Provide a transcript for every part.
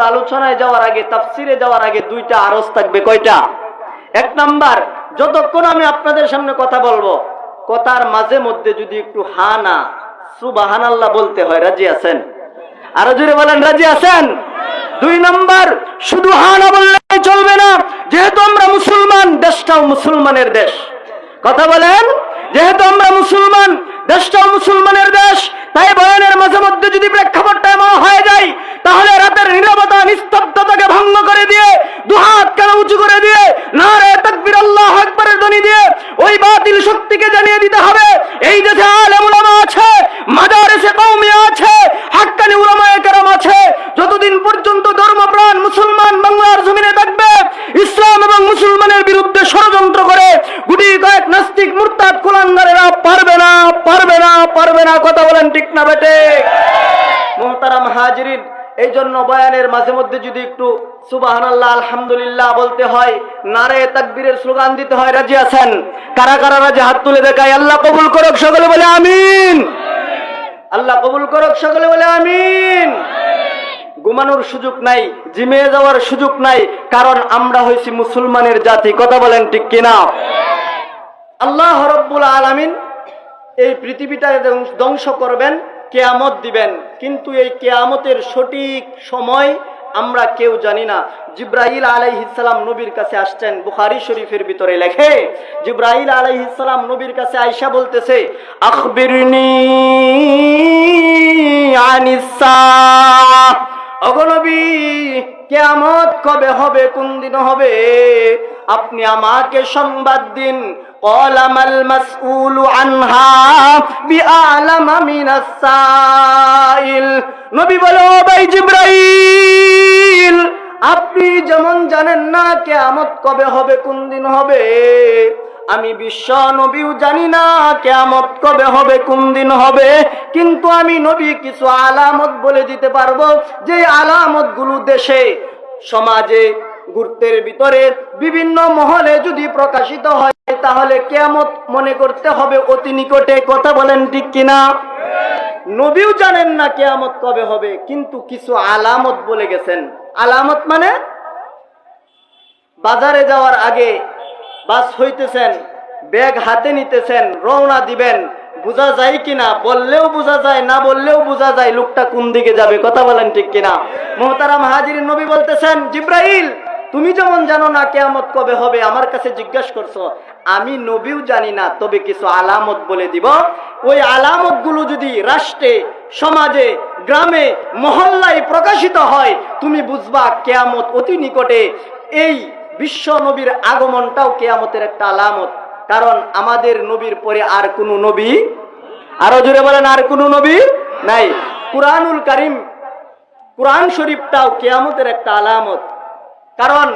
আলোচনায় যাওয়ার আগে, তাফসিরে যাওয়ার আগে দুইটা আরজ থাকবে। কয়টা? এক নাম্বার, যতক্ষণ আমি আপনাদের সামনে কথা বলব, কথার মাঝে মধ্যে যদি একটু হা না সুবাহান আল্লাহ বলতে হয়, রাজি আছেন? আরও জোরে বলেন, রাজি আছেন? দুই নাম্বার, শুধু হা না বললে চলবে না, যেহেতু আমরা মুসলমান, দেশটাও মুসলমানের দেশ। কথা বলেন? যেহেতু আমরা মুসলমান, দেশটাও মুসলমানের দেশ, তাই বয়ানের মাঝে মধ্যে যদি প্রেক্ষাপটটা এমন হয়ে যায়, তাহলে রাতের নিরবতা, নিস্তব্ধতাকে ভঙ্গ করে দিয়ে দুহাত কেন উঁচু করে দিয়ে নারে তাকবির আল্লাহ আকবরের ধ্বনি দিয়ে ওই বাতিল শক্তিকে জানিয়ে দিতে হবে এই দেশে আলেম উলামা আছে মাদারেসে কওমিয়া আছে হাক্কানি উলামায়ে কেরাম আছে যতদিন পর্যন্ত ধর্মপ্রাণ মুসলমান বাংলার জমিনে থাকবে ইসলাম এবং মুসলমানের বিরুদ্ধে ষড়যন্ত্র করে গুটি কয়েক নাস্তিক মুরতাদ কুলাঙ্গারেরা পারবে না পারবে না পারবে না কথা বলেন ঠিক না বেটে মোহতারাম হাজিরিন এই জন্য বয়ানের মাঝে মধ্যে যদি একটু আলহামদুলিল্লাহ বলতে হয়, নারে তাকবীরের স্লোগান দিতে হয়, রাজি আছেন? কারা কারা রাজি? হাত তুলে দেখায় আল্লাহ কবুল সকলে বলে আমিন। আল্লাহ কবুল সকলে বলে আমিন। ঘুমানোর সুযোগ নাই, জিমে যাওয়ার সুযোগ নাই, কারণ আমরা হয়েছি মুসলমানের জাতি। কথা বলেন ঠিক কিনা? আল্লাহ রব্বুল আলামিন এই পৃথিবীটা ধ্বংস- করবেন, কেয়ামত দিবেন। কিন্তু এই কেয়ামতের সঠিক সময় আমরা কেউ জানি না। জিব্রাহিল আলাইহিসালাম নবীর কাছে আসছেন, বুখারি শরীফের ভিতরে লেখে জিব্রাহিল আলাইহিসালাম নবীর কাছে আয়সা বলতেছে, আখবিরনি অগনবী কেয়ামত কবে হবে, কোন দিন হবে? আপনি আমাকে সংবাদ দিন। قال ما المسؤول عنها بأعلم من السائل নবী বলে ও ভাই জিব্রাইল আপনি যেমন জানেন না কেয়ামত কবে হবে কোন দিন হবে আমি বিশ্ব নবীও জানি না কেয়ামত কবে হবে কোন দিন হবে কিন্তু আমি নবী কিছু আলামত বলে দিতে পারবো যে আলামত গুলো দেশে সমাজে গুরুত্বের ভিতরে বিভিন্ন মহলে যদি প্রকাশিত হয়, তাহলে কেয়ামত মনে করতে হবে অতি নিকটে। কথা বলেন ঠিক কিনা? নবীও জানেন না কেয়ামত কবে হবে, কিন্তু কিছু আলামত বলে গেছেন। আলামত মানে? বাজারে যাওয়ার আগে বাস হইতেছেন, ব্যাগ হাতে নিতেছেন, রওনা দিবেন। বোঝা যায় কিনা? বললেও বোঝা যায়, না বললেও বোঝা যায়, লোকটা কোন দিকে যাবে? কথা বলেন ঠিক কিনা? মোহতারাম হাজির নবী বলতেছেন, জিব্রাইল তুমি যেমন জানো না কেয়ামত কবে হবে, আমার কাছে জিজ্ঞাসা করছ, আমি নবীও জানি না, তবে কিছু আলামত বলে দিব। ওই আলামতগুলো যদি রাষ্ট্রে, সমাজে, গ্রামে, মহল্লায় প্রকাশিত হয়, তুমি বুঝবা কেয়ামত অতি নিকটে। এই বিশ্ব নবীর আগমনটাও কেয়ামতের একটা আলামত, কারণ আমাদের নবীর পরে আর কোনো নবী আরও জুড়ে বলেন, আর কোনো নবী নাই। কুরআনুল কারিম, কোরআন শরীফটাও কেয়ামতের একটা আলামত। কারণ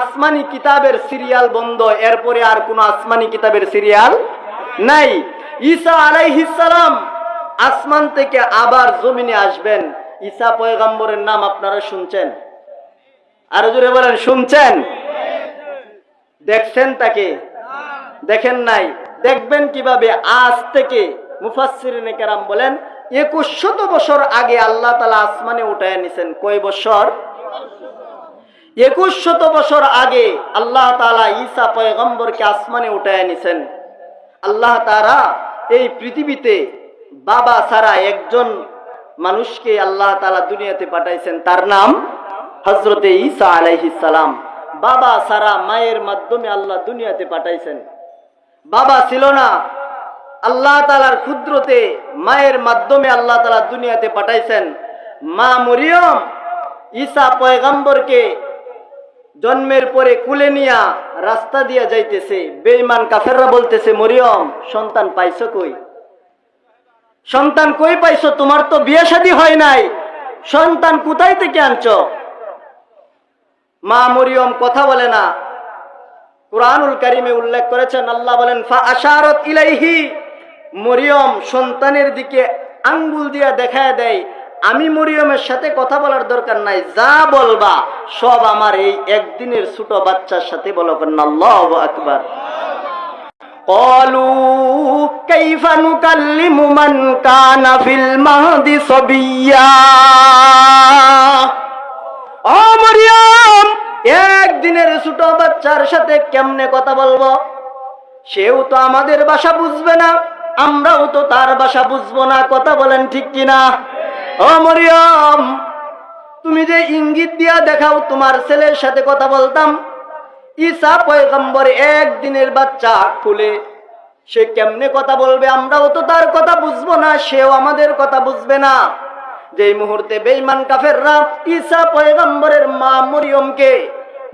আসমানি কিতাবের সিরিয়াল বন্ধ, এরপরে আর কোন আসমানি কিতাবের সিরিয়াল নাই। ঈসা আলাইহিসালাম আসমান থেকে আবার জমিনে আসবেন। ঈসা পয়গাম্বরের নাম আপনারা শুনছেন? আরও জোরে বলেন, শুনছেন? দেখছেন তাকে? দেখেন নাই? দেখবেন কীভাবে? আজ থেকে মুফাসসিরিনে কেরাম বলেন, একুশ শত বছর আগে আল্লাহ তালা আসমানে উঠায় নিছেন। কয় বছর? একুশ শত বছর আগে আল্লাহ তালা ঈসা পয়গম্বরকে আসমানে উঠায় নিছেন আল্লাহ তারা এই পৃথিবীতে বাবা ছাড়া একজন মানুষকে আল্লাহ তালা দুনিয়াতে পাঠাইছেন। তার নাম হজরতে ঈসা আলাইহিস সালাম। বাবা ছাড়া মায়ের মাধ্যমে আল্লাহ দুনিয়াতে পাঠাইছেন। বাবা ছিল না, আল্লাহ তালার ক্ষুদ্রতে মায়ের মাধ্যমে আল্লাহ তালা দুনিয়াতে পাঠাইছেন। মা মরিয়ম ঈসা পয়গাম্বরকে জন্মের পরে কুলে নিয়া রাস্তা দিয়া যাইতেছে। বেঈমান কাফেররা বলতেছে, মরিয়ম, সন্তান পাইছো কই? সন্তান কই পাইছো? তোমার তো বিয়ে শাদী হয় নাই। সন্তান কোথায় থেকে আনছ? মা মরিয়ম কথা বলে না। কোরআনুল কারিমে উল্লেখ করেছেন, আল্লাহ বলেন, ফা আশারত ইলাইহি। মরিয়ম সন্তানের দিকে আঙ্গুল দিয়া দেখায় দেয়। আমি মরিয়মের সাথে কথা বলার দরকার নাই যা বলবা সব আমার এই একদিনের ছোট বাচ্চার সাথে বলো কন্যা আল্লাহু আকবার قالوا كيف نكلم من كان في المهد صبيا একদিনের ছোট বাচ্চার সাথে কেমনে কথা বলবো সেও তো আমাদের ভাষা বুঝবে না আমরাও তো তার ভাষা বুঝবো না কথা বলেন ঠিক কিনা মরিয়ম, তুমি যে ইঙ্গিত দিয়া দেখাও তোমার ছেলের সাথে কথা বলতাম ইসা পয়গম্বর একদিনের বাচ্চা খুলে, সে কেমনে কথা বলবে আমরাও তো তার কথা বুঝব না, সেও আমাদের কথা বুঝবে না। যেই মুহূর্তে বেঈমান কাফেররা ইসা পয়গম্বরের মা মরিয়মকে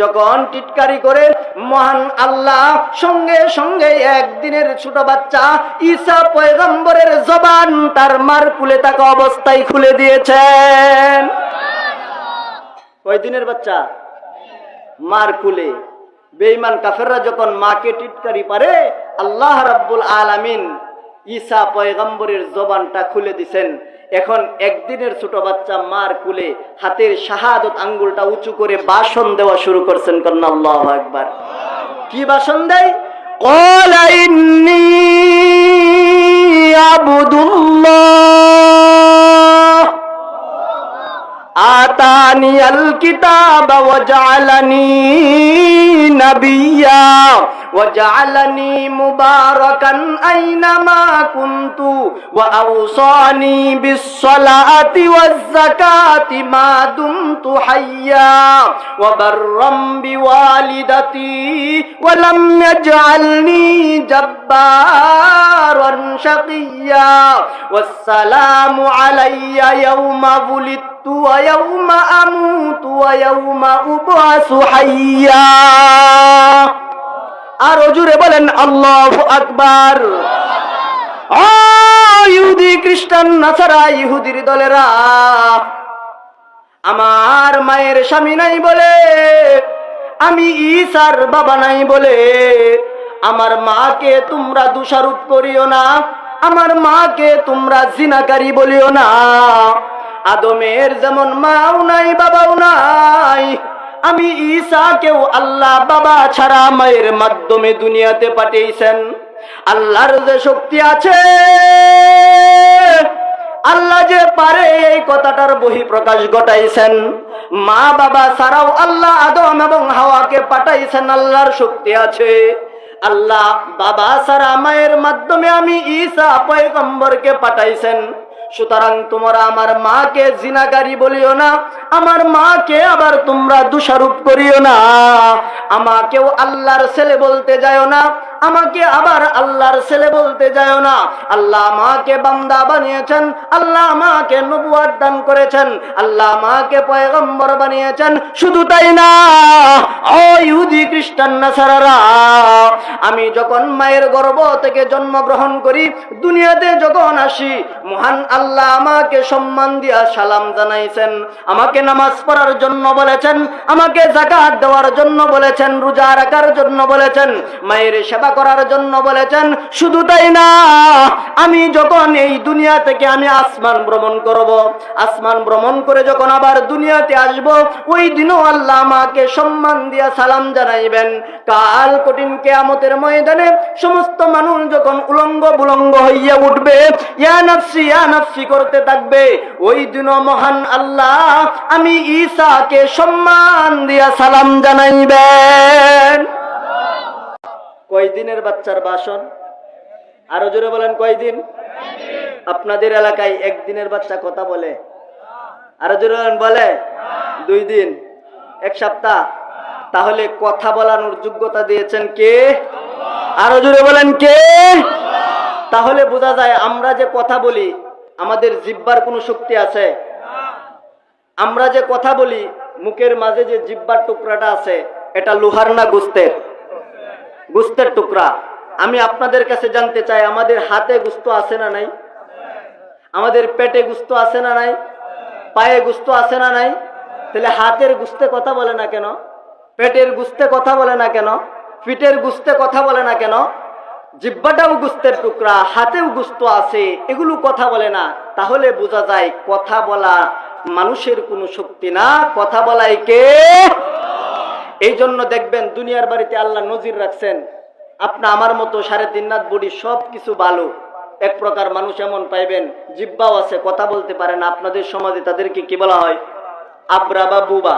যখন টিটকারি করে, মহান আল্লাহ সঙ্গে সঙ্গে একদিনের ছোট বাচ্চা ঈসা পয়গম্বরের জবান তার মার কুলে থাকা অবস্থায় খুলে দিয়েছেন। কয় দিনের বাচ্চা, মার কুলে। বেঈমান কাফেররা যখন মাকে টিটকারি পারে, আল্লাহ রাব্বুল আলামিন ঈসা পয়গম্বরের জবানটা খুলে দিছেন। এখন একদিনের ছোট বাচ্চা মার কুলে হাতের শাহাদত আঙ্গুলটা উঁচু করে বাসন দেওয়া শুরু করছেন কন্যা একবার কি বাসন দেয়? আতানি আল কিতাব ওয়া জালানি নাবিয়্যা وجعلني مباركا أينما كنت وأوصاني بالصلاة والزكاة ما دمت حيا وبرا بوالدتي ولم يجعلني جبارا شقيا. والسلام علي يوم ولدت ويوم أموت ويوم أبعث حيا. আর জুড়ে বলেন, আল্লাহ আকবার। ইহুদি খ্রিস্টান, নাসারা ইহুদির দলেরা, আমার মায়ের স্বামী নাই বলে, আমি ঈসার বাবা নাই বলে, আমার মাকে তোমরা দোষারোপ করিও না, আমার মাকে তোমরা জিনাকারী বলিও না। আদমের যেমন মাও নাই, বাবাও নাই আমি ঈসাকেও আল্লাহ বাবা ছাড়া মায়ের মাধ্যমে দুনিয়াতে পাঠিয়েছেন। আল্লাহর যে শক্তি আছে, আল্লাহ যে পারে এই কথাটার বহি প্রকাশ ঘটাইছেন। মা বাবা ছাড়াও আল্লাহ আদম এবং হাওয়াকে পাঠাইছেন, আল্লাহর শক্তি আছে। আল্লাহ বাবা ছাড়া মায়ের মাধ্যমে আমি ঈসা পয়গম্বরকে পাঠাইছেন। সুতরাং তোমরা আমার মাকে জিনাগারী বলিও না, আমার মাকে আবার তোমরা দোষারোপ করিও না। আমাকেও আল্লাহর ছেলে বলতে যাও না আমাকে আবার আল্লাহর ছেলে বলতে যাও না। আল্লাহ আমাকে বান্দা বানিয়েছেন, আল্লাহ আমাকে নবুয়ার দান করেছেন, আল্লাহ আমাকে পয়গম্বর বানিয়েছেন, শুধু তাই না, ও ইহুদি, খ্রিস্টান, নাসারারা, আমি যখন মায়ের গর্ভ থেকে জন্মগ্রহণ করি, দুনিয়াতে যখন আসি, মহান আল্লাহ আমাকে সম্মান দিয়া সালাম জানাইছেন, আমাকে নামাজ পড়ার জন্য বলেছেন, আমাকে জাকাত দেওয়ার জন্য বলেছেন, রোজা রাখার জন্য বলেছেন, মায়ের সেবা করার জন্য বলেছেন, শুধু তাই না, আমি যখন এই দুনিয়া থেকে আমি আসমান ভ্রমণ করব, আসমান ভ্রমণ করে যখন আবার দুনিয়াতে আসব, ওই দিনও আল্লাহ আমাকে সম্মান দিয়া সালাম জানাইবেন। কাল কঠিন কেয়ামতের ময়দানে সমস্ত মানুষ যখন উলঙ্গ বুলঙ্গ হইয়া উঠবে ইয়া নাফসি করতে থাকবে, ওই দিনও মহান আল্লাহ আমি ঈসাকে সম্মান দিয়া সালাম জানাইবেন। কয়দিনের বাচ্চার বাসন? আরও জোরে বলেন কয়দিন? আপনাদের এলাকায় একদিনের বাচ্চা কথা বলে। আরও জোরে বলেন, বলে? দুই দিন। এক সপ্তাহ। তাহলে কথা বলানোর যোগ্যতা দিয়েছেন কে? আরও জোরে বলেন কে? তাহলে বোঝা যায় আমরা যে কথা বলি, আমাদের জিব্বার কোনো শক্তি আছে? আমরা যে কথা বলি, মুখের মাঝে যে জিব্বার টুকরাটা আছে, এটা লোহার না গুস্তের? গুস্তের টুকরা। আমি আপনাদের কাছে জানতে চাই, আমাদের হাতে গুস্ত আছে না নাই? আমাদের পেটে গুস্ত আছে না নাই? পায়ে গুস্ত আছে না নাই? তাহলে হাতের গুস্তে কথা বলে না কেন? পেটের গুস্তে কথা বলে না কেন? পিঠের গুস্তে কথা বলে না কেন? জিব্বাটাও গুস্তের টুকরা, হাতেও গুস্ত আছে, এগুলো কথা বলে না। তাহলে বোঝা যায়, কথা বলা মানুষের কোনো শক্তি না। কথা বলাই কে? এই জন্য দেখবেন দুনিয়ার বাড়িতে আল্লাহ নজির রাখছেন। আপনি আমার মতো সাড়ে তিন নাথ বডি সব কিছু ভালো এক প্রকার মানুষ এমন পাইবেন, জিব্বাও আছে, কথা বলতে পারে না। আপনাদের সমাজে তাদেরকে কি বলা হয়? আব্রা বা বুবা।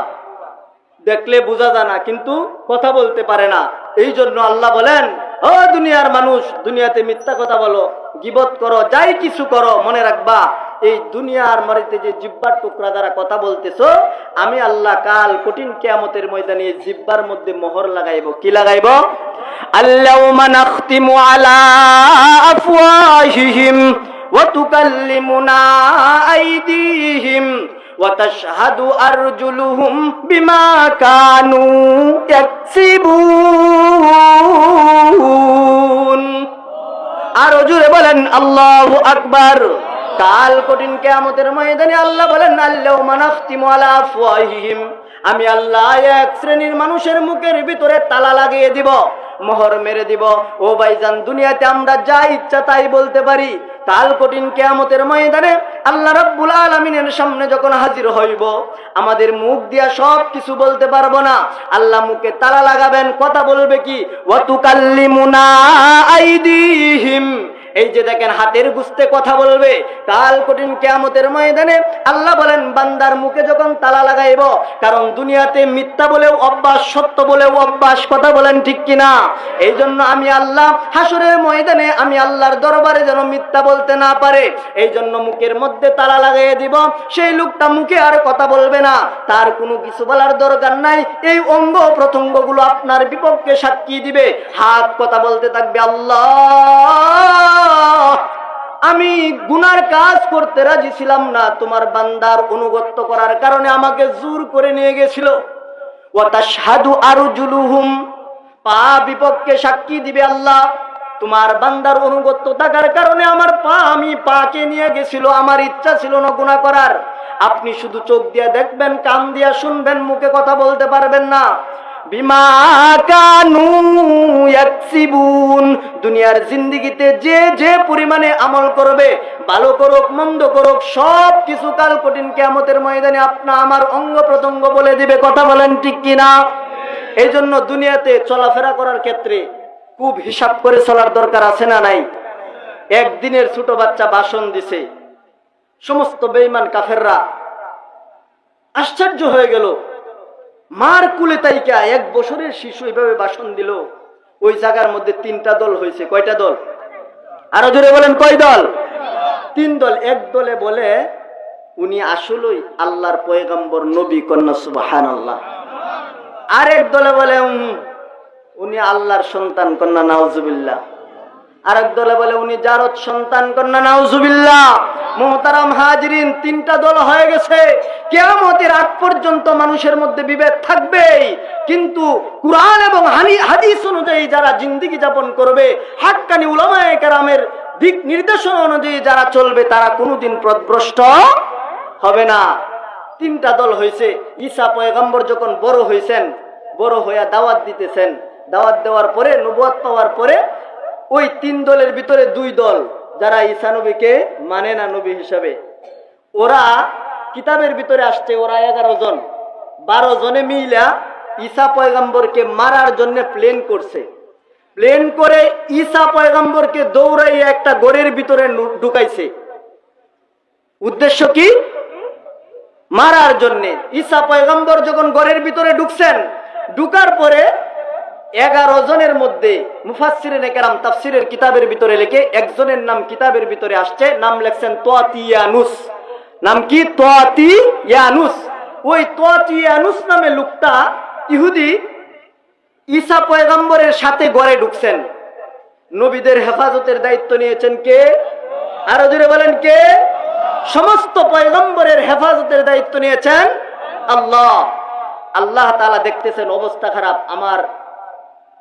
দেখলে বোঝা যায় না, কিন্তু কথা বলতে পারে না। এই জন্য আল্লাহ বলেন, ও দুনিয়ার মানুষ, দুনিয়াতে মিথ্যা কথা বলো, গিবত করো, যাই কিছু করো, মনে রাখবা। এই দুনিয়ার মারিতে যে জিব্বার টুকরা দ্বারা কথা বলতেছো আমি আল্লাহ কাল কঠিন কেয়ামতের ময়দানে এই জিব্বার মধ্যে মোহর লাগাইব কি লাগাইব আল্লাহুম্মা নাখতিমু আলা আফওয়াহিহিম ওয়া তুকাল্লিমুনা আইদিহিম وتشهد أرجلهم بما كانوا يكسبون আর জুড়ে বলেন আল্লাহ আকবার কাল কঠিন কেয়ামতের ময়দানে আল্লাহ বলেন, আল্লাহ মানাফতিমু আমি আল্লাহ এক শ্রেণির মানুষের মুখের ভিতরে তালা লাগিয়ে দিব, মোহর মেরে দিব। ও ভাইজান, দুনিয়াতে আমরা যা ইচ্ছা তাই বলতে পারি। কাল কঠিন কেয়ামতের ময়দানে আল্লাহ রাব্বুল আলামিনের সামনে যখন হাজির হইব, আমাদের মুখ দিয়া সব কিছু বলতে পারব না। আল্লাহ মুখে তালা লাগাবেন, কথা বলবে কি? ওয়াতুকাল্লিমুনা আইদিহিম। এই যে দেখেন হাতের গুস্তে কথা বলবে, কাল কঠিন কেয়ামতের ময়দানে আল্লাহ বলেন, বান্দার মুখে যখন তালা লাগাইব, কারণ দুনিয়াতে মিথ্যা বলেও অভ্যাস, সত্য বলেও অভ্যাস, কথা বলেন ঠিক কিনা? এই জন্য আমি আল্লাহ হাসুরের ময়দানে, আমি আল্লাহর দরবারে যেন মিথ্যা বলতে না পারে এই জন্য মুখের মধ্যে তালা লাগাইয়ে দিব, সেই লোকটা মুখে আর কথা বলবে না। তার কোনো কিছু বলার দরকার নাই, এই অঙ্গ প্রত্যঙ্গগুলো আপনার বিপক্ষে সাক্ষী দিবে। হাত কথা বলতে থাকবে, আল্লাহ আমি গুনার কাজ করতে রাজি ছিলাম না, তোমার বান্দার অনুগত্য করার কারণে আমাকে জোর করে নিয়ে গেছিল। ওটা সাধু আরু জুলুহুম পা বিপক্ষে সাক্ষী দিবে আল্লাহ। তোমার বান্দার অনুগত্য থাকার কারণে আমার পা আমি পাকে নিয়ে গেছিল, আমার ইচ্ছা ছিল না গুণা করার। আপনি শুধু চোখ দিয়ে দেখবেন, কান দিয়া শুনবেন, মুখে কথা বলতে পারবেন না। বিমা দুনিয়ার জিন্দিগিতে যে যে পরিমাণে আমল করবে, ভালো করুক, মন্দ করুক সব কিছু কাল কঠিন কেয়ামতের ময়দানে আপনা আমার অঙ্গ প্রত্যঙ্গ বলে দিবে। কথা বলেন ঠিক কিনা? এই জন্য দুনিয়াতে চলাফেরা করার ক্ষেত্রে খুব হিসাব করে চলার দরকার আছে না নাই? একদিনের ছোট বাচ্চা ভাষণ দিছে। সমস্ত বেইমান কাফেররা আশ্চর্য হয়ে গেল। মার কুলে তাইকা এক বছরের শিশু এভাবে ভাষণ দিল। ওই জায়গার মধ্যে তিনটা দল হয়েছে। কয়টা দল? আরও জোরে বলেন, কয় দল? তিন দল। এক দলে বলে, উনি আসলেই আল্লাহর পয়গম্বর, নবী, কন্যা সুবাহান আল্লাহ আরেক দলে বলে উনি আল্লাহর সন্তান, কন্যা, নাউজুবিল্লাহ। মানুষের মধ্যে বিভেদ কিন্তু কুরআন এবং হাদিস অনুযায়ী যারা জিন্দিগি যাপন করবে, হাক্কানি উলামায়ে কেরামের দিক নির্দেশনা অনুযায়ী যারা চলবে, তারা কোনোদিন প্রভ্রষ্ট হবে না। তিনটা দল হয়েছে ঈসা পয়গম্বর যখন বড় হয়েছেন বড় হইয়া দাওয়াত দিতেছেন, দাওয়াত দেওয়ার পরে, নবুয়াত পাওয়ার পরে ওই তিন দলের ভিতরে দুই দল যারা ঈসা নবীকে মানে না নবী হিসাবে। ওরা কিতাবের ভিতরে আসছে, ওরা এগারো জন। বারো জনে মিলা ঈসা পয়গম্বরকে মারার জন্য প্লেন করছে। প্লেন করে ঈসা পয়গম্বরকে দৌড়াইয়া একটা গড়ের ভিতরে ঢুকাইছে। উদ্দেশ্য কি? মারার জন্য। ঈসা পয়গম্বর যখন ঘরের ভিতরে ঢুকছেন, ঢুকার পরে এগারো জনের মধ্যে মুফাসিরেন কিতাবের ভিতরে লিখে একজনের নাম কিতাবের ভিতরে আসছে, নাম লেখছেন তোয়াতি ইয়ানুস। নাম কি? তোয়াতি ইয়ানুস। ওই তোয়াতি ইয়ানুস নামে লোকটা ইহুদি ঈসা পয়গম্বরের সাথে গড়ে ঢুকছেন। নবীদের হেফাজতের দায়িত্ব নিয়েছেন কে? আরও জোরে বলেন কে? সমস্ত পয়গম্বরের হেফাজতের দায়িত্ব নিয়েছেন আল্লাহ। আল্লাহ তাআলা দেখতেছেন অবস্থা খারাপ, আমার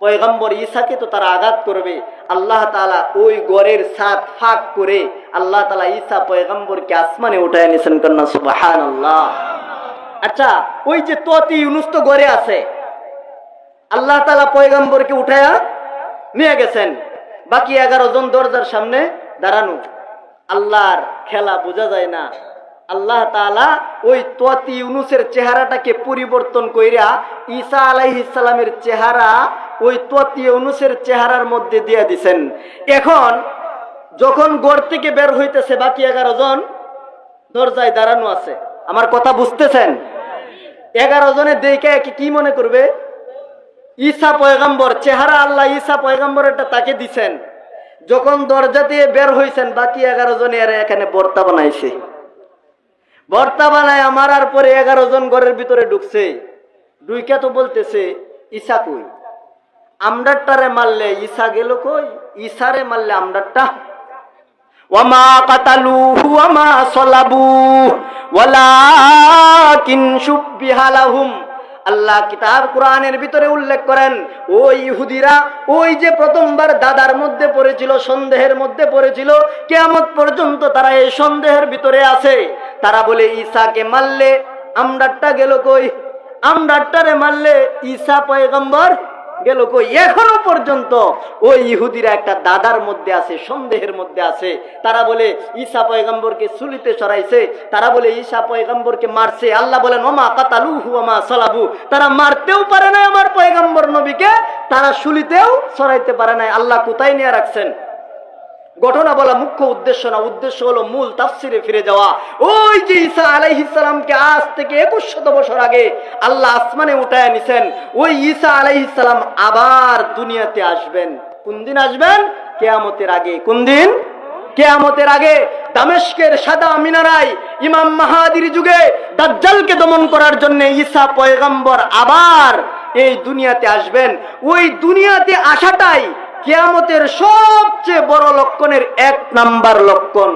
পয়গম্বর ঈসাকে তো তারা আঘাত করবে। আল্লাহ তাআলা ওই গড়ের সাত ফাঁক করে আল্লাহ তাআলা ঈসা পয়গম্বরকে আসমানে উঠায় নিয়েছেন কন্যা সুবাহান আল্লাহ আচ্ছা ওই যে ততি ইউনুস তো গড়ে আছে, আল্লাহ তালা পয়গম্বরকে উঠায়া নিয়ে গেছেন। বাকি এগারো জন দরজার সামনে দাঁড়ানো। আল্লাহর খেলা বোঝা যায় না। আল্লাহ তাআলা ওই তোয়াতি ইউনুসের চেহারাটাকে পরিবর্তন কইরা ঈসা আলাইহিসসালামের চেহারা ওই তোয়াতি ইউনুসের চেহারার মধ্যে দিয়ে দিছেন। এখন যখন গড় থেকে বের হইতেছে বাকি এগারো জন, দরজায় দাঁড়ানো আছে। আমার কথা বুঝতেছেন? এগারো জনে দেখে একে কি মনে করবে? ঈসা পয়গাম্বর, চেহারা আল্লাহ ঈসা পয়গাম্বরটা তাকে দিছেন। যখন দরজা দিয়ে বের হয়েছেন বাকি এগারো জন এরা এখানে বর্তা বানাইছে। বর্তা বানায় আমার আর পরে এগারো জন ঘরের ভিতরে ঢুকছে। ডুইকা তো বলতেছে ঈসা কই? আমরারটারে মারলে ঈসা গেল কই? ঈসারে মারলে আমরারটা? ওয়ামা কাতালুহু, ওয়ামা সলাবু, ওয়ালাকিন শুব্বিহা লাহুম। আল্লাহ কিতাব কোরআনের ভিতরে উল্লেখ করেন ওই ইহুদিরা, ওই যে প্রথমবার দাদার মধ্যে পড়েছিল, সন্দেহের মধ্যে পড়েছিল, কেয়ামত পর্যন্ত তারা এই সন্দেহের ভিতরে আছে। তারা বলে ঈসাকে মারলে আমরারটা গেল কই? আমরারটারে মারলে ঈসা পয়গম্বর গেল কই? এখনও পর্যন্ত ওই ইহুদিরা একটা দাদার মধ্যে আছে, সন্দেহের মধ্যে আছে। তারা বলে ঈসা পয়গম্বরকে সুলিতে সরাইছে। তারা বলে ঈসা পয়গম্বরকে মারছে। আল্লাহ বলেন, ওমা কাতালু হুয়ামা সালাবু। তারা মারতেও পারে না আমার পয়গম্বর নবীকে, তারা সুলিতেও সরাইতে পারে না আল্লাহ কোথায় নিয়ে রাখছেন? ঘটনা বলা মুখ্য উদ্দেশ্য না, উদ্দেশ্য হলো মূল তাফসিরে ফিরে যাওয়া। ওই যে ঈসা আলাইহিস সালামকে আজ থেকে একুশ শত বছর আগে আল্লাহ আসমানে উঠায় নিছেন, ওই ঈসা আলাইহিস সালাম আবার দুনিয়াতে আসবেন। কোন দিন আসবেন? কেয়ামতের আগে। কোন দিন? কেয়ামতের আগে। দামেস্কের সাদা মিনারায় ইমাম মাহাদির যুগে দাজ্জালকে দমন করার জন্য ঈসা পয়গম্বর আবার এই দুনিয়াতে আসবেন। ওই দুনিয়াতে আসাটাই কেয়ামতের সবচেয়ে বড় লক্ষণের এক নাম্বার লক্ষণ।